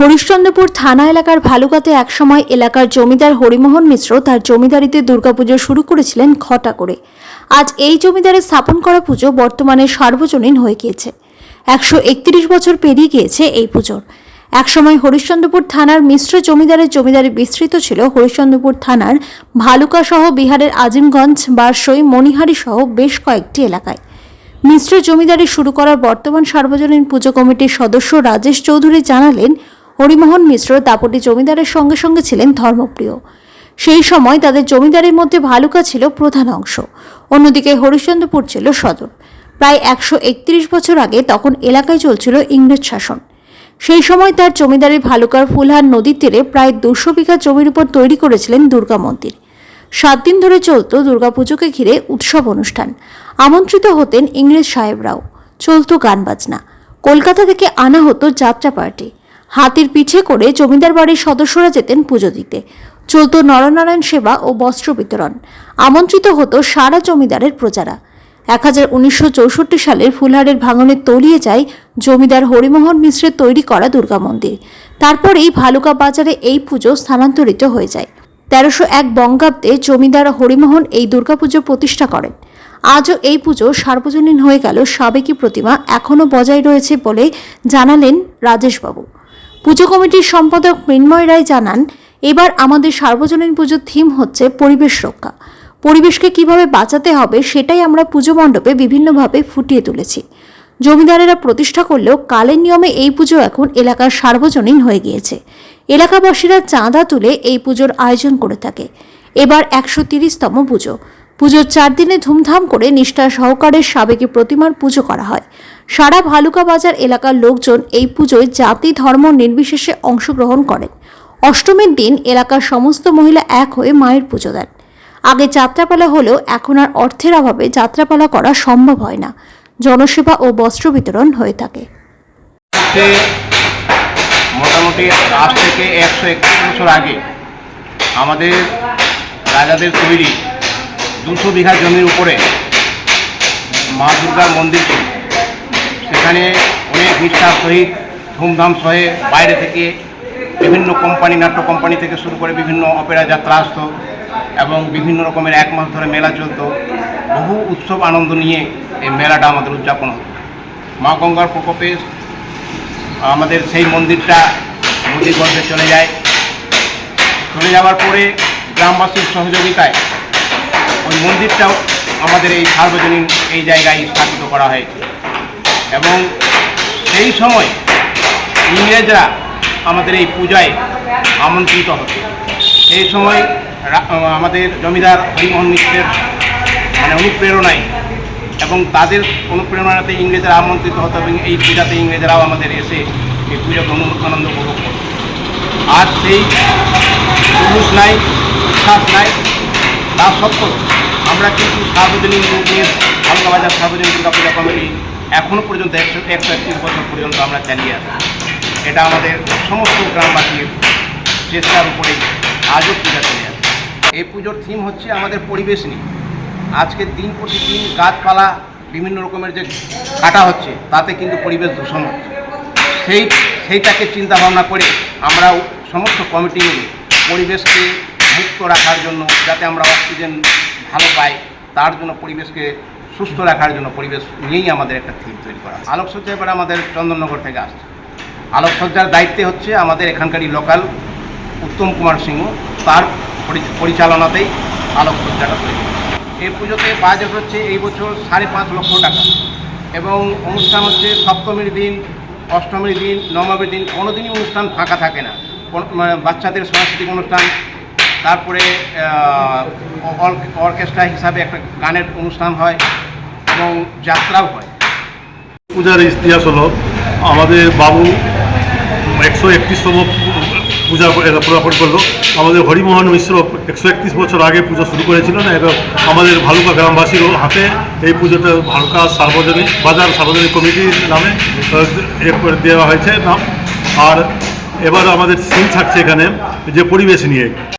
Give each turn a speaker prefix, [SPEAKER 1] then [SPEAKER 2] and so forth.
[SPEAKER 1] হরিশ্চন্দ্রপুর থানা এলাকার ভালুকাতে একসময় এলাকার জমিদার হরিমোহন মিশ্র তার জমিদারিতে দুর্গাপুজো শুরু করেছিলেন ঘটা করে। আজ এই জমিদারে স্থাপন করা পুজো বর্তমানে সার্বজনীন হয়ে গিয়েছে। একশো একত্রিশ বছর পেরিয়ে গিয়েছে এই পুজোর। একসময় হরিশ্চন্দ্রপুর থানার মিশ্র জমিদারের জমিদারি বিস্তৃত ছিল। হরিশ্চন্দ্রপুর থানার ভালুকা সহ বিহারের আজিমগঞ্জ, বারসই মণিহারি সহ বেশ কয়েকটি এলাকায়। মিশ্র জমিদারি শুরু করার বর্তমান সার্বজনীন পুজো কমিটির সদস্য রাজেশ চৌধুরী জানালেন হরিমোহন মিশ্র দাপটি জমিদারের সঙ্গে সঙ্গে ছিলেন ধর্মপ্রিয়। সেই সময় তাদের জমিদারের মধ্যে ভালুকা ছিল প্রধান অংশ। অন্যদিকে হরিশ্চন্দ্রপুর ছিল সদর। প্রায় একশো একত্রিশ বছর আগে তখন এলাকায় চলছিল ইংরেজ শাসন। সেই সময় তার জমিদারি ভালুকার ফুলহার নদীর তীরে প্রায় দুশো বিঘা জমির উপর তৈরি করেছিলেন দুর্গা মন্দির। সাত দিন ধরে চলত দুর্গাপুজোকে ঘিরে উৎসব অনুষ্ঠান। আমন্ত্রিত হতেন ইংরেজ সাহেবরাও। চলত গান বাজনা। কলকাতা থেকে আনা হতো যাত্রা পার্টি। হাতির পিঠে করে জমিদার বাড়ির সদস্যরা যেতেন পুজো দিতে। চলত নরনারায়ণ সেবা ও বস্ত্র বিতরণ। আমন্ত্রিত হতো সারা জমিদারের প্রজারা। এক হাজার উনিশশো চৌষট্টি সালের ফুলহারের ভাঙনে তলিয়ে যায় জমিদার হরিমোহন মিশ্রের তৈরি করা দুর্গা মন্দির। তারপরেই ভালুকা বাজারে এই পুজো স্থানান্তরিত হয়ে যায়। তেরোশো এক বঙ্গাব্দে জমিদার হরিমোহন এই দুর্গাপুজো প্রতিষ্ঠা করেন। আজও এই পুজো সার্বজনীন হয়ে গেল সাবেকি প্রতিমা এখনও বজায় রয়েছে বলে জানালেন রাজেশবাবু। পুজো কমিটির সম্পাদক মৃন্ময় রায় জানান, এবার আমাদের সার্বজনীন পুজোর থিম হচ্ছে পরিবেশ রক্ষা। পরিবেশকে কীভাবে বাঁচাতে হবে সেটাই আমরা পুজো মণ্ডপে বিভিন্নভাবে ফুটিয়ে তুলেছি। জমিদারেরা প্রতিষ্ঠা করলেও কালের নিয়মে এই পুজো এখন এলাকার সার্বজনীন হয়ে গিয়েছে। এলাকাবাসীরা চাঁদা তুলে এই পুজোর আয়োজন করে থাকে। এবার একশো তিরিশতম পুজো। পুজোর চার দিনে ধুমধাম করে নিষ্ঠা সহকারে সাবেকি প্রতিমার পুজো করা হয়। সারা ভালুকা বাজার এলাকার লোকজন এই পুজোয় জাতি, ধর্ম নির্বিশেষে অংশগ্রহণ করেন। অষ্টমীর দিন এলাকার সমস্ত মহিলা এক হয়ে মায়ের পুজো দেন। আগে যাত্রাপালা হলেও এখন আর অর্থের অভাবে যাত্রাপালা করা সম্ভব হয় না। জনসেবা ও বস্ত্র বিতরণ হয়ে থাকে।
[SPEAKER 2] মোটামুটি আজ থেকে একশো একত্রিশ বছর আগে আমাদের রাজাদের তৈরি দুশো বিঘা জমির উপরে মা দুর্গার মন্দির সেখানে অনেক নিষ্ঠার সহিত ধুমধাম সহে বাইরে থেকে বিভিন্ন কোম্পানি, নাট্য কোম্পানি থেকে শুরু করে বিভিন্ন অপেরা যাত্রা আসতো এবং বিভিন্ন রকমের এক মাস ধরে মেলা চলতো। বহু উৎসব আনন্দ নিয়ে এই মেলাটা আমাদের উদযাপন হতো। মা গঙ্গার প্রকোপে আমাদের সেই মন্দিরটা নদীগর্ভে চলে যায়। চলে যাওয়ার পরে গ্রামবাসীর সহযোগিতায় মন্দিরটাও আমাদের এই সার্বজনীন এই জায়গায় স্থাপিত করা হয়েছে। এবং সেই সময় ইংরেজরা আমাদের এই পূজায় আমন্ত্রিত হতো। সেই সময় আমাদের জমিদার হরিমোহন মিত্রের মানে অনুপ্রেরণায় এবং তাদের অনুপ্রেরণাতে ইংরেজরা আমন্ত্রিত হতো এবং এই পূজাতে ইংরেজরাও আমাদের এসে এই পুজোকে আনন্দ উপভোগ করত। আজ সেই পুরুষ নাই, উচ্ছ্বাস নাই, তা সত্ত্বেও আমরা কিন্তু সার্বজনীন নিয়ে হালকা বাজার সার্বজনীন দুর্গা পূজা কমিটি এখনও পর্যন্ত একশো একশো একত্রিশ বছর পর্যন্ত আমরা চালিয়ে আসি এটা আমাদের সমস্ত গ্রামবাসীর চেষ্টার উপরেই আজও পূজা চলে আসে এই পুজোর থিম হচ্ছে আমাদের পরিবেশ নিয়ে। আজকের দিন প্রতিদিন গাছপালা বিভিন্ন রকমের যে কাটা হচ্ছে, তাতে কিন্তু পরিবেশ দূষণ হচ্ছে। সেই, সেইটাকে চিন্তা ভাবনা করে আমরা সমস্ত কমিটি মিলে পরিবেশকে মুক্ত রাখার জন্য যাতে আমরা অক্সিজেন ভালো পায়, তার জন্য পরিবেশকে সুস্থ রাখার জন্য পরিবেশ নিয়েই আমাদের একটা থিম তৈরি করা। আলোকসজ্জা এবার আমাদের চন্দননগর থেকে আসছে। আলোকসজ্জার দায়িত্বে হচ্ছে আমাদের এখানকারই লোকাল উত্তম কুমার সিংহ, তার পরিচালনাতেই আলোকসজ্জাটা তৈরি এই পুজোতে বাজেট হচ্ছে এই বছর সাড়ে পাঁচ লক্ষ টাকা এবং অনুষ্ঠান হচ্ছে সপ্তমীর দিন, অষ্টমীর দিন, নবমীর দিন কোনো দিনই অনুষ্ঠান ফাঁকা থাকে না। মানে বাচ্চাদের সাংস্কৃতিক অনুষ্ঠান তারপরে অর্কেস্ট্রা হিসাবে একটা গানের অনুষ্ঠান হয় এবং যাত্রাও হয়।
[SPEAKER 3] পূজার ইতিহাস হলো, আমাদের বাবু একশো একত্রিশতম পূজা পুরাপন করল। আমাদের হরিমোহন মিশ্র একশো একত্রিশ বছর আগে পুজো শুরু করেছিলেন এবং আমাদের ভালুকা গ্রামবাসীর হাতে এই পুজোটা ভালুকা সার্বজনীন, বাজার সার্বজনীন কমিটির নামে দেওয়া হয়েছে। নাম আর এবার আমাদের সিন থাকছে এখানে, যে পরিবেশ নিয়ে।